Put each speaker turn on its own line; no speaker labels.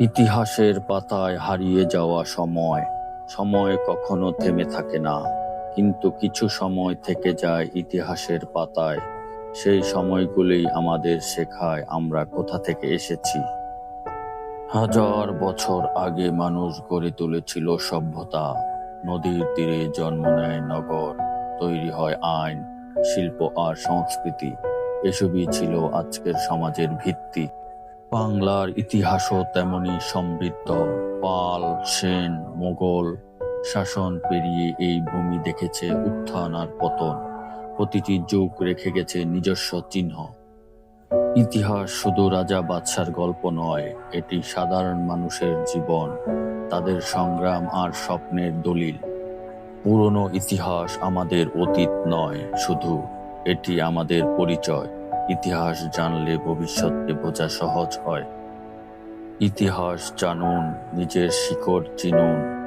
ইতিহাসের পাতায় হারিয়ে যাওয়া সময়। সময় কখনো থেমে থাকে না, কিন্তু কিছু সময় থেকে যায় ইতিহাসের পাতায়। সেই সময়গুলি আমাদের শেখায় আমরা কোথা থেকে এসেছি। হাজার বছর আগে মানুষ গড়ে তুলেছিল সভ্যতা। নদীর তীরে জন্ম নেয় নগর, তৈরি হয় আইন, শিল্প আর সংস্কৃতি। এসবই ছিল আজকের সমাজের ভিত্তি। বাংলার ইতিহাসও তেমনি সমৃদ্ধ। পাল, সেন, মোগল শাসন পেরিয়ে এই ভূমি দেখেছে উত্থান আর পতন। প্রতিটি যুগ রেখে গেছে নিজস্ব চিহ্ন। ইতিহাস শুধু রাজা বাদশার গল্প নয়, এটি সাধারণ মানুষের জীবন, তাদের সংগ্রাম আর স্বপ্নের দলিল। পুরনো ইতিহাস আমাদের অতীত নয়, শুধু এটি আমাদের পরিচয়। ইতিহাস জানলে ভবিষ্যৎকে বোঝা সহজ হয়। ইতিহাস জানুন নিজের শিকড় চিনুন।